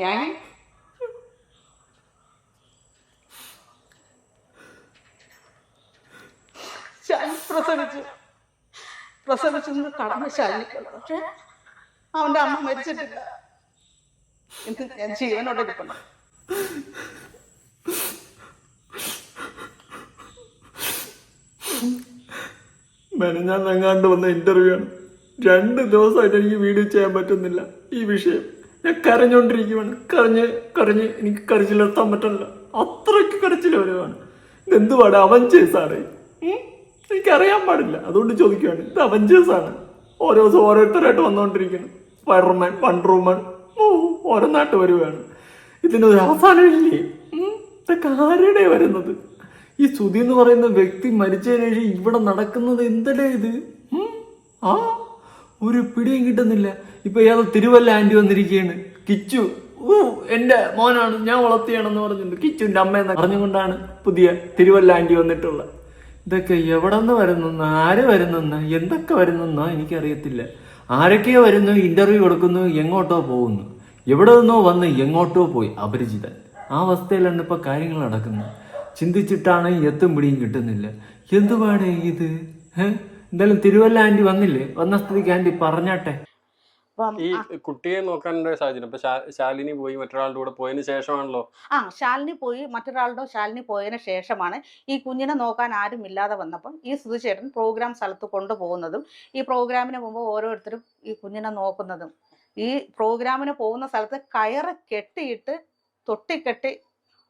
ഞാൻ ശാലി പ്രസവിച്ചു. പ്രസവിച്ചെന്ന് കടന്ന് ശാലിക്കണം പക്ഷെ അവന്റെ അമ്മ മരിച്ചിട്ടില്ല. ഇത് ഞാൻ ജീവനോടെ ഇരിപ്പുണ്ട് മെനഞ്ഞാൻ നങ്ങാണ്ട് വന്ന ഇന്റർവ്യൂ ആണ്. രണ്ട് ദിവസമായിട്ട് എനിക്ക് വീഡിയോ ചെയ്യാൻ പറ്റുന്നില്ല ഈ വിഷയം. ഞാൻ കരഞ്ഞോണ്ടിരിക്കുവാണ്. കരഞ്ഞ് കരഞ്ഞ് എനിക്ക് കരച്ചിലെത്താൻ പറ്റില്ല അത്രയ്ക്ക് കരച്ചിൽ വരുവാണ്. ഇതെന്തുപാട് അവഞ്ചേഴ്സ് ആണ്? എനിക്കറിയാൻ പാടില്ല. അതുകൊണ്ട് ചോദിക്കുവാണ്. ഇത് അവഞ്ചേഴ്സ് ആണ്. ഓരോ ദിവസം ഓരോരുത്തരായിട്ട് വന്നുകൊണ്ടിരിക്കുന്നു സ്പൈഡർമാൻ വണ്ടർവുമൻ ഓ ഓരോന്നായിട്ട് വരുവാണ്. ഇതിനൊരു അവസാനമില്ലേ ഇതൊക്കെ ആരുടെ വരുന്നത്? ഈ സുധി എന്ന് പറയുന്ന വ്യക്തി മരിച്ചതിന് ശേഷം ഇവിടെ നടക്കുന്നത് എന്തല്ലേ ഇത്? ആ? ഒരു പിടിയും കിട്ടുന്നില്ല. ഇപ്പൊ ഏതോ തിരുവല്ല ആന്റി വന്നിരിക്കുകയാണ്. കിച്ചു ഊ എന്റെ മോനാണ് ഞാൻ വളർത്തിയാണെന്ന് പറഞ്ഞിട്ടുണ്ട്. കിച്ചുവിന്റെ അമ്മയെന്ന് പറഞ്ഞുകൊണ്ടാണ് പുതിയ തിരുവല്ല ആന്റി വന്നിട്ടുള്ളത്. ഇതൊക്കെ എവിടെ നിന്ന് വരുന്നെന്ന്? ആര് വരുന്നെന്ന്? എന്തൊക്കെ വരുന്നെന്നോ എനിക്കറിയത്തില്ല. ആരൊക്കെയോ വരുന്നു ഇന്റർവ്യൂ കൊടുക്കുന്നു എങ്ങോട്ടോ പോകുന്നു. എവിടെ നിന്നോ വന്ന് എങ്ങോട്ടോ പോയി അപരിചിതൻ. ആ അവസ്ഥയിലാണ് ഇപ്പൊ കാര്യങ്ങൾ നടക്കുന്നത്. ചിന്തിച്ചിട്ടാണ് എത്തും പിടിയും കിട്ടുന്നില്ല. എന്തുപാടേ ഇത്? ഏഹ് എന്തായാലും തിരുവല്ല ആന്റി വന്നില്ലേ? വന്ന സ്ഥിതിക്ക് ആന്റി പറഞ്ഞാട്ടെ. ഈ കുട്ടിയെ നോക്കാനുള്ള സാഹചര്യം. ഇപ്പൊ ശാലിനി പോയി മറ്റൊരാളുടെ കൂടെ പോയതിന് ശേഷമാണല്ലോ? ആ ശാലിനി പോയി മറ്റൊരാളുടെ ശാലിനി പോയതിനു ശേഷമാണ് ഈ കുഞ്ഞിനെ നോക്കാൻ ആരും ഇല്ലാതെ വന്നപ്പം ഈ സുധുചേട്ടൻ പ്രോഗ്രാം സ്ഥലത്ത് കൊണ്ടുപോകുന്നതും ഈ പ്രോഗ്രാമിന് മുമ്പ് ഓരോരുത്തരും ഈ കുഞ്ഞിനെ നോക്കുന്നതും ഈ പ്രോഗ്രാമിന് പോകുന്ന സ്ഥലത്ത് കയറ് കെട്ടിയിട്ട് തൊട്ടിക്കെട്ടി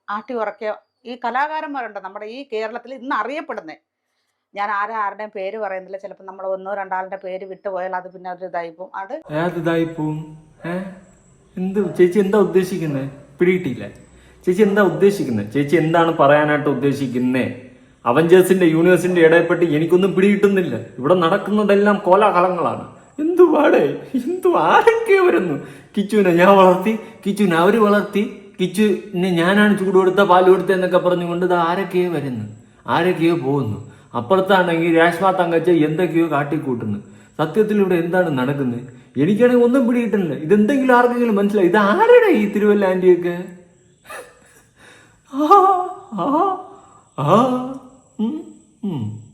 ആട്ടി ഉറക്കിയ ഈ കലാകാരന്മാരുണ്ട് നമ്മുടെ ഈ കേരളത്തിൽ ഇന്ന് അറിയപ്പെടുന്നത്. ഞാൻ ആരും ആരുടെയും പേര് പറയുന്നില്ല. ചിലപ്പോൾ നമ്മൾ ഒന്നോ രണ്ടാളുടെ പേര് വിട്ടുപോയാൽ അത് പിന്നെ ഒരു പോകും. അത് ഏതായി പോവും എന്ത് ചേച്ചി എന്താ ഉദ്ദേശിക്കുന്നത് പിടിയിട്ടില്ല ചേച്ചി എന്താ ഉദ്ദേശിക്കുന്നത് ചേച്ചി എന്താണ് പറയാനായിട്ട് ഉദ്ദേശിക്കുന്നേ? അവഞ്ചേഴ്സിന്റെ യൂണിവേഴ്സിന്റെ ഇടയിൽപ്പെട്ട് എനിക്കൊന്നും പിടികിട്ടുന്നില്ല. ഇവിടെ നടക്കുന്നതെല്ലാം കോലാഹലങ്ങളാണ്. എന്തുപാടേ എന്തു ആരൊക്കെ വരുന്നു? കിച്ചുവിനെ ഞാൻ വളർത്തി കിച്ചുവിനെ അവർ വളർത്തി കിച്ചുവിനെ ഞാനാണ് ചൂട് കൊടുത്ത പാൽ കൊടുത്ത എന്നൊക്കെ പറഞ്ഞുകൊണ്ട് ഇത് ആരൊക്കെയോ വരുന്നു. ആരൊക്കെയോ പോകുന്നു. അപ്പുറത്താണെങ്കിൽ രാഷ്മ തങ്കച്ച എന്തൊക്കെയോ കാട്ടിക്കൂട്ടുന്നു. സത്യത്തിൽ ഇവിടെ എന്താണ് നടക്കുന്നത്? എനിക്കാണെങ്കിൽ ഒന്നും പിടിയിട്ടില്ല ഇതെന്തെങ്കിലും ആർക്കെങ്കിലും മനസ്സിലായി? ഇത് ആരുടെ ഈ തിരുവല്ല ആന്റിയൊക്കെ? ആ ആ ആ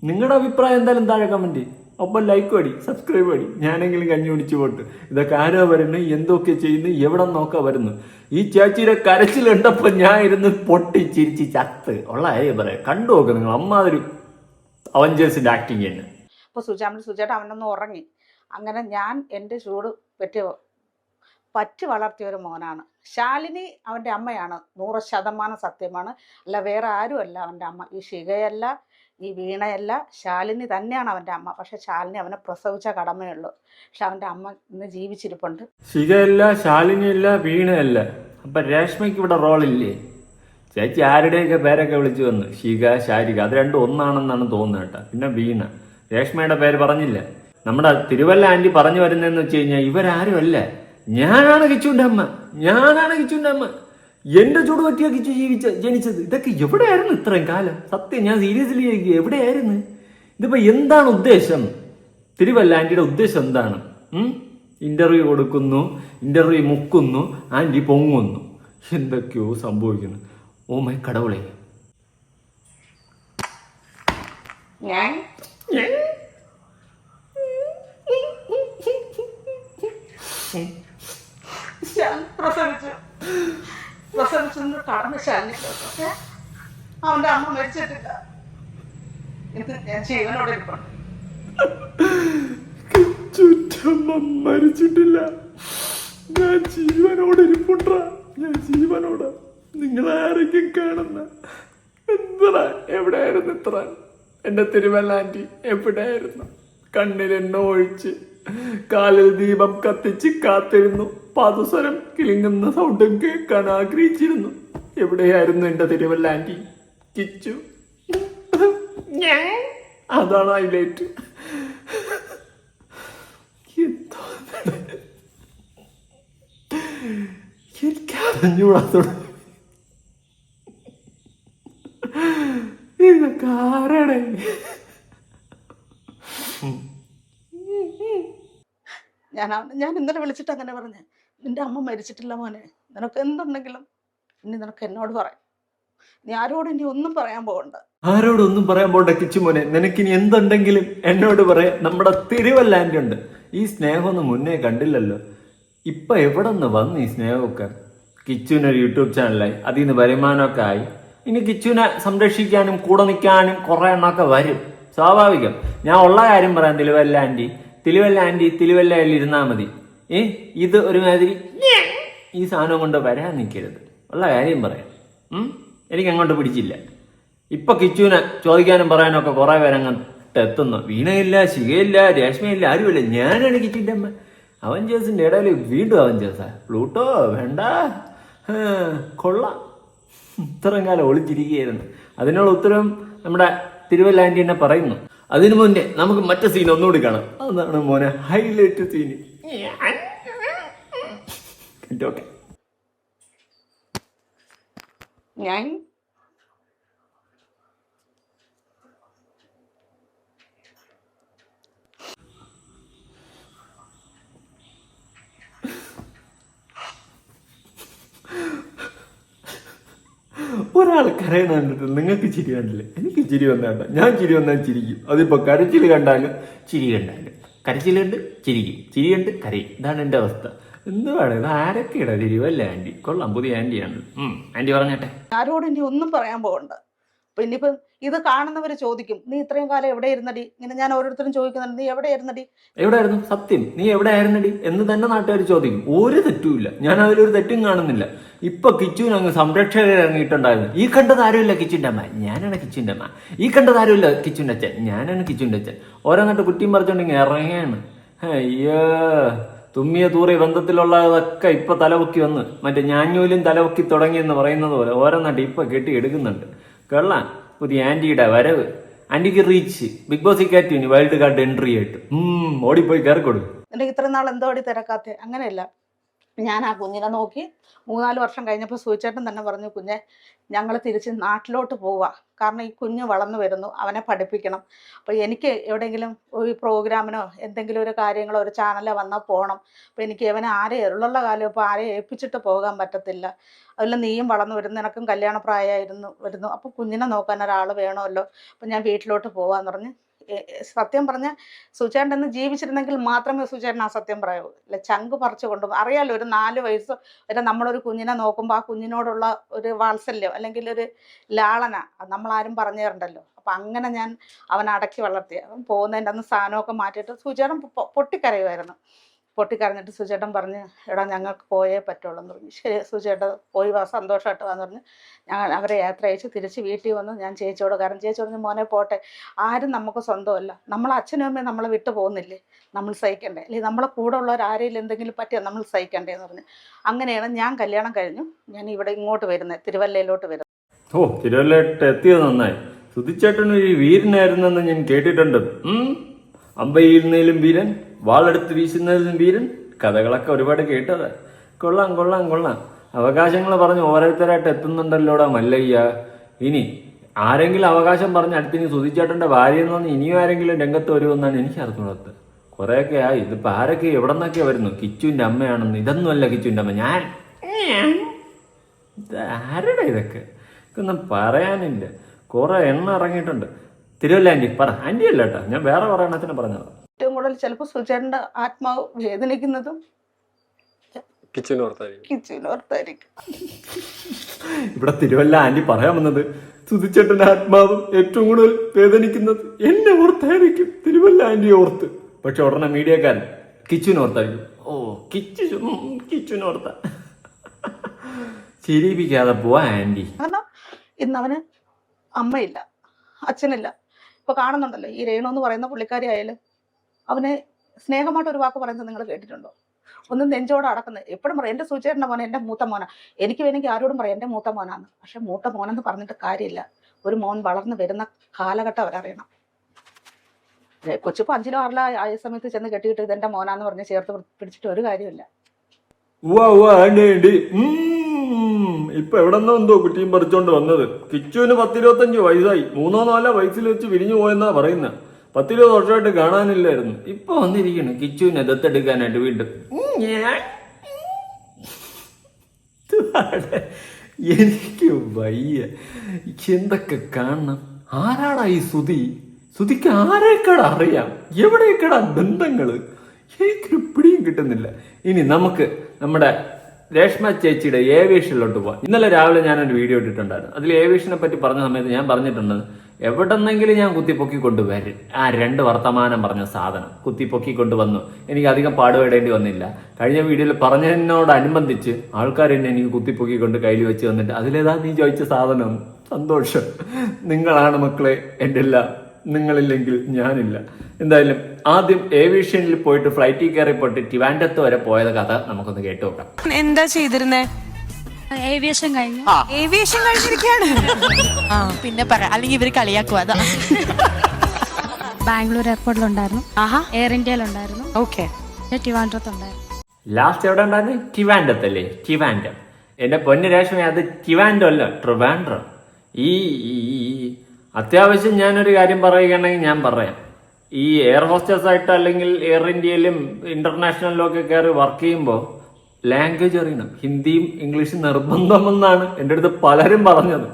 നിങ്ങളുടെ അഭിപ്രായം എന്തായാലും താഴെ കമന്റ് ഒപ്പം ലൈക്ക് അടി സബ്സ്ക്രൈബ് അടി. ഞാനെങ്കിലും കഞ്ഞി പിടിച്ചു പോട്ട്. ഇതൊക്കെ ആരോ വരുന്നു? എന്തൊക്കെ ചെയ്യുന്നു? എവിടെ നോക്കാ വരുന്നു? ഈ ചേച്ചിയുടെ കരച്ചിൽ കണ്ടപ്പോ ഞാൻ ഇരുന്ന് പൊട്ടി ചിരിച്ച് ചത്ത്. ഉള്ള കാര്യം പറയാം. കണ്ടു നോക്ക് നിങ്ങൾ. അമ്മാതിരി അവഞ്ചേഴ്സിന്റെ ആക്ടിങ് തന്നെ അപ്പോൾ സുജാമിൽ സുജേട്ടൻ അവനൊന്ന് ഉറങ്ങി. അങ്ങനെ ഞാൻ എന്റെ ചൂട് പറ്റി പറ്റി വളർത്തിയ ഒരു മോനാണ്. ശാലിനി അവന്റെ അമ്മയാണ്. നൂറ് ശതമാനം സത്യമാണ്. അല്ല വേറെ ആരുമല്ല അവന്റെ അമ്മ. ഈ ശിഖയല്ല ഈ വീണയല്ല ശാലിനി തന്നെയാണ് അവന്റെ അമ്മ. പക്ഷെ ശാലിനി അവനെ പ്രസവിച്ച കടമയുള്ളൂ പക്ഷെ അവന്റെ അമ്മ ഇന്ന് ജീവിച്ചിരിപ്പുണ്ട്. ശിഖയല്ല ശാലിനിയല്ല വീണയല്ല. അപ്പൊ രേഷ്മയ്ക്ക് ഇവിടെ റോളില്ലേ ചേച്ചി ആരുടെയൊക്കെ പേരൊക്കെ വിളിച്ചു വന്നു? ശിഖ ശാരിക. അത് രണ്ടും ഒന്നാണെന്നാണ് തോന്നുന്നത് കേട്ടോ. പിന്നെ വീണ രേഷ്മയുടെ പേര് പറഞ്ഞില്ല. നമ്മുടെ തിരുവല്ല ആന്റി പറഞ്ഞു വരുന്നതെന്ന് വെച്ച് കഴിഞ്ഞാൽ ഇവരാരും അല്ല. ഞാനാണ് കിച്ചുവിന്റെ അമ്മ. ഞാനാണ് കിച്ചുവിന്റെ അമ്മ. എന്റെ ചൂട് പറ്റിയ കിച്ചു ജീവിച്ച ജനിച്ചത്. ഇതൊക്കെ എവിടെയായിരുന്നു ഇത്രയും കാലം? സത്യം ഞാൻ സീരിയസ്ലി എവിടെയായിരുന്നു? ഇതിപ്പോ എന്താണ് ഉദ്ദേശം? തിരുവല്ല ആന്റിയുടെ ഉദ്ദേശം എന്താണ്? ഇന്റർവ്യൂ കൊടുക്കുന്നു ഇന്റർവ്യൂ മുക്കുന്നു ആന്റി പൊങ്ങുന്നു. എന്തൊക്കെയോ സംഭവിക്കുന്നു. ഓ മൈ അവന്റെ ഞാൻ? പ്രസവിച്ചു. കടന്ന് അവന്റെ അമ്മ മരിച്ചിട്ടില്ല. ഇത് ഞാൻ ജീവനോടെ ഇരിപ്പുണ്ട്. ചുറ്റമ്മ മരിച്ചിട്ടില്ല. ഞാൻ ജീവനോടെ ഇരിപ്പുണ്ട. ഞാൻ ജീവനോടെ. നിങ്ങൾ ആരെങ്കിലും കാണുന്ന എത്ര എവിടെയായിരുന്നു ഇത്ര? എന്റെ തിരുവല്ലാന്റി എവിടെയായിരുന്നു? കണ്ണിൽ എണ്ണ ഒഴിച്ച് കാലിൽ ദീപം കത്തിച്ച് കാത്തിരുന്നു. പാദസ്വരം കിളിങ്ങുന്ന സൗണ്ടും കേൾക്കാൻ ആഗ്രഹിച്ചിരുന്നു. എവിടെയായിരുന്നു എന്റെ തിരുവല്ല ആന്റി? കിച്ചു. ഞാൻ. അതാണ് ഹൈലൈറ്റ് എന്തോ? എനിക്കറിഞ്ഞൂടാത്തോട് ഇതൊക്കെ ആരാടെ ഞാൻ ഞാൻ ഇന്നലെ വിളിച്ചിട്ട് അങ്ങനെ പറഞ്ഞു നിന്റെ അമ്മ മരിച്ചിട്ടില്ല മോനെ നിനക്ക് എന്തുണ്ടെങ്കിലും ഇനി നിനക്ക് എന്നോട് പറയാം. നീ ആരോടും ഇനി ഒന്നും പറയാൻ പോകണ്ട. ആരോടൊന്നും പറയാൻ പോണ്ട കിച്ചുമോനെ നിനക്കിനി എന്തുണ്ടെങ്കിലും എന്നോട് പറയാം. നമ്മുടെ തിരുവല്ലാന്റെ ഉണ്ട് ഈ സ്നേഹമൊന്നും മുന്നേ കണ്ടില്ലല്ലോ. ഇപ്പൊ എവിടെ നിന്ന് വന്നു ഈ സ്നേഹമൊക്കെ? കിച്ചുവിനൊരു യൂട്യൂബ് ചാനലായി. അതിൽ നിന്ന് വരുമാനമൊക്കെ ആയി. ഇനി കിച്ചുവിനെ സംരക്ഷിക്കാനും കൂടെ നിൽക്കാനും കുറെ എണ്ണമൊക്കെ വരും. സ്വാഭാവികം. ഞാൻ ഉള്ള കാര്യം പറയാം തിരുവല്ല ആന്റി. തിരുവല്ല ആന്റി തിരുവല്ലയിൽ ഇരുന്നാൽ മതി. ഏ ഇത് ഒരുമാതിരി ഈ സാധനം കൊണ്ട് വരാൻ നിൽക്കരുത്. ഉള്ള കാര്യം പറയാം. എനിക്ക് അങ്ങോട്ട് പിടിച്ചില്ല. ഇപ്പൊ കിച്ചുവിനെ ചോദിക്കാനും പറയാനൊക്കെ കുറേ കുറെ പേര് അങ്ങോട്ട് എത്തുന്നു. വീണയില്ല ശിഖയില്ല രേഷ്മയില്ല ആരുമില്ല. ഞാനാണ് കിച്ചിന്റെ അമ്മ. അവൻ അവഞ്ചേഴ്സിന്റെ ഇടയിൽ വീണ്ടും അവൻ അവഞ്ചേഴ്സാ. പ്ലൂട്ടോ വേണ്ട. കൊള്ളാം. ഇത്രയും കാലം ഒളിച്ചിരിക്കുകയായിരുന്നു. അതിനുള്ള ഉത്തരം നമ്മുടെ തിരുവല്ല ആന്റി തന്നെ പറയുന്നു. അതിനു മുന്നേ നമുക്ക് മറ്റേ സീൻ ഒന്നുകൂടി കാണാം. അതാണ് മോനെ ഹൈലൈറ്റ് സീൻ ഓക്കെ ഞാൻ? ഒരാൾ കരയണ കണ്ടിട്ട് നിങ്ങൾക്ക് ചിരി കണ്ടില്ലേ? എനിക്ക് ചിരി വന്നാണ്ട ഞാൻ ചിരി വന്നാൽ ചിരിക്കും. അതിപ്പോൾ കരച്ചിൽ കണ്ടാലും ചിരി കണ്ടാലും കരച്ചിൽ കണ്ട് ചിരിക്കും. ചിരി കണ്ട് കരയും. ഇതാണ് എന്റെ അവസ്ഥ. എന്തുവാണ് ഇത് ആരൊക്കെയാണ് തിരിവല്ലേ ആന്റി? കൊള്ളാം പുതിയ ആന്റിയാണ്. ആന്റി പറഞ്ഞട്ടെ. ആരോടും ഒന്നും പറയാൻ പോകണ്ട. അപ്പൊ ഇനിയിപ്പം ഇത് കാണുന്നവർ ചോദിക്കും നീ ഇത്രയും കാലം എവിടെ ഇരുന്നടി? ഇങ്ങനെ ഞാൻ ഓരോരുത്തരും ചോദിക്കുന്നുണ്ട് നീ എവിടെ ഇരുന്നടി എവിടെയായിരുന്നു? സത്യം നീ എവിടെ ആയിരുന്നടി? എന്ന് തന്നെ നാട്ടുകാർ ചോദിക്കും. ഒരു തെറ്റുമില്ല ഞാൻ അതിലൊരു തെറ്റും കാണുന്നില്ല. ഇപ്പൊ കിച്ചുവിന് അങ്ങ് സംരക്ഷകർ ഇറങ്ങിയിട്ടുണ്ടായിരുന്നു. ഈ കണ്ടത് ആരുമില്ല കിച്ചുവിന്റെ അമ്മ. ഞാനാണ് കിച്ചുവിന്റെ അമ്മ. ഈ കണ്ടത് ആരുമില്ല കിച്ചുവിന്റെ അച്ഛൻ. ഞാനാണ് കിച്ചുവിന്റെ അച്ഛൻ. ഓരോന്നിട്ട് കുട്ടിയും പറിച്ചോണ്ടെങ്കിൽ ഇറങ്ങിയാണ് അയ്യോ തുമ്മിയ തൂറി ബന്ധത്തിലുള്ളതൊക്കെ ഇപ്പൊ തലപൊക്കി വന്ന്. മറ്റേ ഞാഞ്ഞൂലും തലപൊക്കി തുടങ്ങി എന്ന് പറയുന്നത് പോലെ ഓരോന്നിട്ട് ഇപ്പൊ കെട്ടി എടുക്കുന്നുണ്ട്. കൊള്ളാം. പുതിയ ആന്റിയുടെ വരവ്. ആന്റിക്ക് റീച്ച് ബിഗ് ബോസ് കയറ്റി വൈൽഡ് കാർഡ് എൻട്രി ആയിട്ട്. ഓടിപ്പോയി കയറി കൊടുക്കും നിനക്ക് ഇത്ര നാൾ എന്തോടി തിരക്കാത്ത? അങ്ങനെയല്ല. ഞാൻ ആ കുഞ്ഞിനെ നോക്കി മൂന്നാൽ വർഷം കഴിഞ്ഞപ്പോൾ സൂചേട്ടൻ തന്നെ പറഞ്ഞു കുഞ്ഞെ ഞങ്ങൾ തിരിച്ച് നാട്ടിലോട്ട് പോവുക കാരണം ഈ കുഞ്ഞ് വളർന്നു വരുന്നു അവനെ പഠിപ്പിക്കണം. അപ്പോൾ എനിക്ക് എവിടെയെങ്കിലും ഒരു പ്രോഗ്രാമിനോ എന്തെങ്കിലും ഒരു കാര്യങ്ങളോ ഒരു ചാനലോ വന്നാൽ പോകണം അപ്പോൾ എനിക്ക് അവനെ ആരെ ഉള്ള കാലം ഇപ്പോൾ ആരെ ഏൽപ്പിച്ചിട്ട് പോകാൻ പറ്റത്തില്ല. അതിൽ നീയും വളർന്നു വരുന്നു നിനക്കും കല്യാണപ്രായമായിരുന്നു വരുന്നു. അപ്പോൾ കുഞ്ഞിനെ നോക്കാൻ ഒരാൾ വേണമല്ലോ. അപ്പോൾ ഞാൻ വീട്ടിലോട്ട് പോകാമെന്ന് പറഞ്ഞ് സത്യം പറഞ്ഞ സുചേട്ടൻ ജീവിച്ചിരുന്നെങ്കിൽ മാത്രമേ സുചേട്ടൻ ആ സത്യം പറയൂ അല്ല ചങ്ക് പറിച്ചു കൊണ്ടു അറിയാലോ ഒരു നാല് വയസ്സ് വരെ നമ്മളൊരു കുഞ്ഞിനെ നോക്കുമ്പോൾ ആ കുഞ്ഞിനോടുള്ള ഒരു വാത്സല്യം അല്ലെങ്കിൽ ഒരു ലാളന നമ്മൾ നമ്മളാരും പറഞ്ഞു തരണ്ടല്ലോ അപ്പം അങ്ങനെ ഞാൻ അവനെ അടക്കി വളർത്തി. അവൻ പോകുന്നതിന്റെ അന്ന് സാധനമൊക്കെ മാറ്റിയിട്ട് സുചേട്ടൻ പൊട്ടിക്കരയുമായിരുന്നു പൊട്ടിക്കരഞ്ഞിട്ട് സുചേട്ടൻ പറഞ്ഞ് എടാ ഞങ്ങൾക്ക് പോയേ പറ്റുള്ളൂ എന്ന് പറഞ്ഞു. ശരി സുചേട്ടൻ പോയി വാ സന്തോഷമായിട്ട് വാന്ന് പറഞ്ഞ്. ഞാൻ അവരെ യാത്ര അയച്ച് തിരിച്ച് വീട്ടിൽ വന്ന് ഞാൻ ചേച്ചിയോട് കാരണം ചേച്ചി പറഞ്ഞു മോനെ പോട്ടെ ആരും നമുക്ക് സ്വന്തമല്ല. നമ്മളെ അച്ഛനും അമ്മയും നമ്മളെ വിട്ടു പോകുന്നില്ലേ? നമ്മൾ സഹിക്കണ്ടേ? അല്ലെങ്കിൽ നമ്മളെ കൂടെ ഉള്ളവർ ആരെങ്കിലും എന്തെങ്കിലും പറ്റിയാൽ നമ്മൾ സഹിക്കണ്ടേ എന്ന് പറഞ്ഞു. അങ്ങനെയാണ് ഞാൻ കല്യാണം കഴിഞ്ഞു. ഞാൻ ഇവിടെ ഇങ്ങോട്ട് വരുന്നത് തിരുവല്ലയിലോട്ട് വരുന്നത് ഓ തിരുവല്ലയിട്ട് എത്തിയത് നന്നായി. സുധിച്ചേട്ടൻ ഒരു വീരനായിരുന്നെന്ന് ഞാൻ കേട്ടിട്ടുണ്ട്. ഉം. അമ്പെയ്യുന്നതിലും വീരൻ വാളെടുത്ത് വീശുന്നതിലും വീരൻ. കഥകളൊക്കെ ഒരുപാട് കേട്ടത്. കൊള്ളാം കൊള്ളാം കൊള്ളാം. അവകാശങ്ങൾ പറഞ്ഞ് ഓരോരുത്തരായിട്ട് എത്തുന്നുണ്ടല്ലോടാ മല്ലയ്യ. ഇനി ആരെങ്കിലും അവകാശം പറഞ്ഞ് അടുത്തിനി സുധിച്ചേട്ടന്റെ ഭാര്യ എന്ന് പറഞ്ഞ് ഇനിയും ആരെങ്കിലും രംഗത്ത് വരുമെന്നാണ് എനിക്ക് അറിഞ്ഞുള്ളത് കുറേയൊക്കെ ആയി. ഇതിപ്പോൾ ആരൊക്കെ എവിടെ നിന്നൊക്കെ വരുന്നു? കിച്ചുവിന്റെ അമ്മയാണെന്ന്. ഇതൊന്നുമല്ല കിച്ചുവിന്റെ അമ്മ. ഞാൻ ആരുടെ ഇതൊക്കെ? ഇതൊന്നും പറയാനില്ല. കുറെ എണ്ണ ഇറങ്ങിയിട്ടുണ്ട്. തിരുവല്ല ആന്റി പറ. ആന്റി അല്ല കേട്ടോ. ഞാൻ വേറെ പറയണത്തിന് പറഞ്ഞത്. ഏറ്റവും കൂടുതൽ ചിലപ്പോൾ സുചേട്ടന്റെ ആത്മാവ് വേദനിക്കുന്നതും കിച്ചൻ ഓർത്തായിരിക്കും. കിച്ചുവിനോർത്തായിരിക്കും ഇവിടെ തിരുവല്ല ആന്റി പറയാൻ വന്നത് സുധിച്ചേട്ടന്റെ ആത്മാവും ഏറ്റവും കൂടുതൽ വേദനിക്കുന്നത് എന്നെ ഓർത്തായിരിക്കും. തിരുവല്ല ആന്റി ഓർത്ത്. പക്ഷെ ഉടനെ മീഡിയക്കാരൻ കിച്ചു ഓർത്തായിരിക്കും. ഓ കിച്ചു കിച്ചു കിച്ചുവിന് ഓർത്ത. ചിരിപ്പിക്കാതെ പോവാ ആന്റി കാരണം ഇന്ന് അവന് അമ്മയില്ല അച്ഛനില്ല. ഇപ്പൊ കാണുന്നുണ്ടല്ലോ ഈ രേണു എന്ന് പറയുന്ന പുള്ളിക്കാരി ആയാലും. അവന് സ്നേഹമായിട്ട് ഒരു വാക്ക് പറയുന്നത് നിങ്ങൾ കേട്ടിട്ടുണ്ടോ? ഒന്ന് നെഞ്ചോട് അടക്കുന്നത് എപ്പോഴും പറയും എന്റെ സൂചേട്ടന്റെ മോനെ എന്റെ മൂത്ത മോന. എനിക്ക് വേണമെങ്കിൽ ആരോടും പറയാം എന്റെ മൂത്ത മോനാന്ന്. പക്ഷെ മൂത്ത മോനെന്ന് പറഞ്ഞിട്ട് കാര്യമില്ല. ഒരു മോൻ വളർന്നു വരുന്ന കാലഘട്ടം അവരറിയണം. കൊച്ചിപ്പോ അഞ്ചിലോ ആറിലോ ആയ സമയത്ത് ചെന്ന് കെട്ടിയിട്ട് ഇതെന്റെ മോനാന്ന് പറഞ്ഞ് ചേർത്ത് പിടിച്ചിട്ട് ഒരു കാര്യമില്ല ഇപ്പൊ എവിടെന്നോ എന്തോ കുട്ടിയും പറിച്ചോണ്ട് വന്നത്. കിച്ചുവിന് പത്തിരുപത്തഞ്ച് വയസ്സായി. മൂന്നോ നാലോ വയസ്സിൽ വെച്ച് വിരിഞ്ഞു പോയെന്നാ പറയുന്നത് പത്തിരുപത് വർഷമായിട്ട് കാണാനില്ലായിരുന്നു. ഇപ്പൊ വന്നിരിക്കുന്നു. കിച്ചുവിനെ ദത്തെടുക്കാനായിട്ട് വീണ്ടും. എനിക്ക് വയ്യ. എന്തൊക്കെ കാണണം? ആരാടാ ഈ സുതി സുതിക്ക് ആരെക്കട അറിയാം? എവിടെയൊക്കെടാ ബന്ധങ്ങൾ? എനിക്കൊരു പിടിയും കിട്ടുന്നില്ല. ഇനി നമുക്ക് നമ്മുടെ രേഷ്മ ചേച്ചിയുടെ ഏവിയേഷനിലോട്ട് പോവാം. ഇന്നലെ രാവിലെ ഞാനൊരു വീഡിയോ ഇട്ടിട്ടുണ്ടായിരുന്നു. അതിൽ ഏവിയേഷനെ പറ്റി പറഞ്ഞ സമയത്ത് ഞാൻ പറഞ്ഞിട്ടുണ്ട് എവിടെന്നെങ്കിലും ഞാൻ കുത്തിപ്പൊക്കി കൊണ്ടുവരും. ആ രണ്ട് വർത്തമാനം പറഞ്ഞ സാധനം കുത്തിപ്പൊക്കി കൊണ്ടുവന്നു. എനിക്ക് അധികം പാടുപെടേണ്ടി വന്നില്ല. കഴിഞ്ഞ വീഡിയോയിൽ പറഞ്ഞതിനോടനുബന്ധിച്ച് ആൾക്കാർ എന്നെ എനിക്ക് കുത്തിപ്പൊക്കി കൊണ്ട് കയ്യിൽ വെച്ച് വന്നിട്ട് അതിലേതാ നീ ചോദിച്ച സാധനം? സന്തോഷം. നിങ്ങളാണ് മക്കളെ എന്റെ എല്ലാം. നിങ്ങളില്ലെങ്കിൽ ഞാനില്ല. എന്തായാലും ആദ്യം ഏവിയേഷനിൽ പോയിട്ട് ഫ്ലൈറ്റിൽ കയറി പോയിട്ട് ടിവാൻഡത്ത് വരെ പോയത് കഥ നമുക്കൊന്ന് കേട്ടു നോക്കാം. എന്താ ചെയ്തിരുന്നേ? ഏവിയേഷൻ കഴിഞ്ഞു. ഏവിയേഷൻ കഴിഞ്ഞിരിക്കാണ്. പിന്നെ പറ. അല്ലെങ്കിൽ ഇവർ കളിയാക്കും അതാ. ബാംഗ്ലൂർ എയർപോർട്ടിലുണ്ടായിരുന്നു. ആഹാ. എയർ ഇന്ത്യയിലുണ്ടായിരുന്നു. ഓക്കെ. പിന്നെ ട്രിവാൻഡ്രത്തുണ്ടായിരുന്നു ലാസ്റ്റ് എവിടെ ഉണ്ടായിരുന്നു? ടിവാൻഡത്തല്ലേ ടിവാൻഡം എന്റെ പൊന്നു രേഷ്മ അത് ടിവാൻഡോ അല്ല ട്രിവാൻഡ്രം ഈ ഈ- ഈ- അത്യാവശ്യം ഞാനൊരു കാര്യം പറയുകയാണെങ്കിൽ ഞാൻ പറയാം. ഈ എയർ ഹോസ്റ്റസ് ആയിട്ട് അല്ലെങ്കിൽ എയർ ഇന്ത്യയിലും ഇന്റർനാഷണലിലും ഒക്കെ കയറി വർക്ക് ചെയ്യുമ്പോൾ ലാംഗ്വേജ് അറിയണം. ഹിന്ദിയും ഇംഗ്ലീഷും നിർബന്ധമെന്നാണ് എന്റെ അടുത്ത് പലരും പറഞ്ഞത്.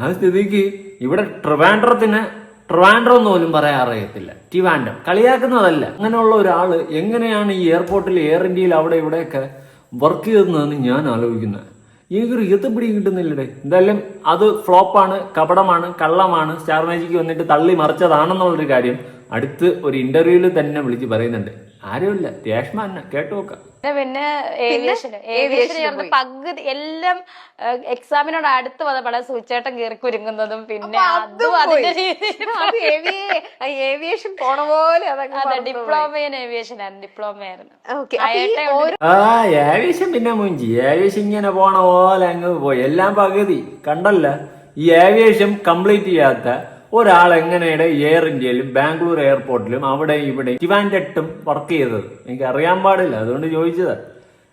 ആ സ്ഥിതിക്ക് ഇവിടെ ട്രിവാൻഡ്രത്തിന് ട്രിവാൻഡ്രം എന്ന് പോലും പറയാൻ അറിയത്തില്ല. ടിവാൻഡ്രം കളിയാക്കുന്നതല്ല. അങ്ങനെയുള്ള ഒരാൾ എങ്ങനെയാണ് ഈ എയർപോർട്ടിൽ എയർ ഇന്ത്യയിൽ അവിടെ ഇവിടെയൊക്കെ വർക്ക് ചെയ്തതെന്നാണ് ഞാൻ ആലോചിക്കുന്നത്. എനിക്കൊരു പിടി കിട്ടുന്നില്ലടേ. എന്തായാലും അത് ഫ്ലോപ്പാണ് കപടമാണ് കള്ളമാണ് സ്റ്റാർ മാജിക്ക് വന്നിട്ട് തള്ളി മറിച്ചതാണെന്നുള്ളൊരു കാര്യം. അടുത്ത് ഒരു ഇന്റർവ്യൂവിൽ തന്നെ വിളിച്ച് പറയുന്നുണ്ട്. ആരുമില്ല. രേഷ്മ തന്നെ കേട്ടു നോക്കാം. പിന്നെ ഏവിയേഷൻ പകുതി എല്ലാം എക്സാമിനോട് അടുത്ത് വന്നപ്പോഴാണ് സുചേട്ടൻ കയറി കുരുങ്ങുന്നതും പിന്നെ അതും അതിന്റെ ഏവിയേഷൻ പോണ പോലെ അതങ്ങ് അതെ. Diploma in aviation. ആയിരുന്നു ഡിപ്ലോമ ആയിരുന്നു ആ ഏവിയേഷൻ പിന്നെ മുഞ്ചി. ഏവിയേഷൻ ഇങ്ങനെ പോണ പോലെ അങ്ങ് പോയി. എല്ലാം പകുതി. കണ്ടല്ല? ഈ ഏവിയേഷൻ കംപ്ലീറ്റ് ചെയ്യാത്ത ഒരാൾ എങ്ങനെയുടെ എയർ ഇന്ത്യയിലും ബാംഗ്ലൂർ എയർപോർട്ടിലും അവിടെ ഇവിടെ ടിവാൻഡട്ടും വർക്ക് ചെയ്തത്? എനിക്ക് അറിയാൻ പാടില്ല അതുകൊണ്ട് ചോദിച്ചത്.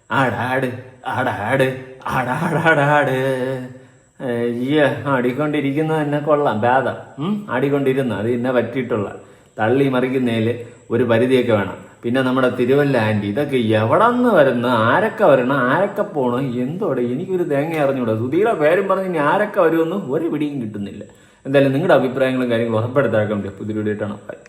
ആടാട് ആടാട് ആടാടാടാട് അയ്യ ആടിക്കൊണ്ടിരിക്കുന്നത് തന്നെ കൊള്ളാം ഉം ആടിക്കൊണ്ടിരുന്നു അത് ഇന്നെ പറ്റിയിട്ടുള്ള. തള്ളി മറിക്കുന്നതിൽ ഒരു പരിധിയൊക്കെ വേണം. പിന്നെ നമ്മുടെ തിരുവല്ല ആന്റി ഇതൊക്കെ എവിടെ നിന്ന് വരുന്നു ആരൊക്കെ വരണം ആരൊക്കെ പോകണം എന്തോടെ എനിക്കൊരു തേങ്ങ അറിഞ്ഞൂടാ സുധീയുടെ പേരും പറഞ്ഞ് ഇനി ആരൊക്കെ വരുമെന്ന് ഒരു പിടിയും കിട്ടുന്നില്ല. എന്തായാലും നിങ്ങളുടെ അഭിപ്രായങ്ങളും കാര്യങ്ങളും ഉറപ്പെടുത്താക്കാൻ പുതിയ വീഡിയോ ഇട്ടാണ്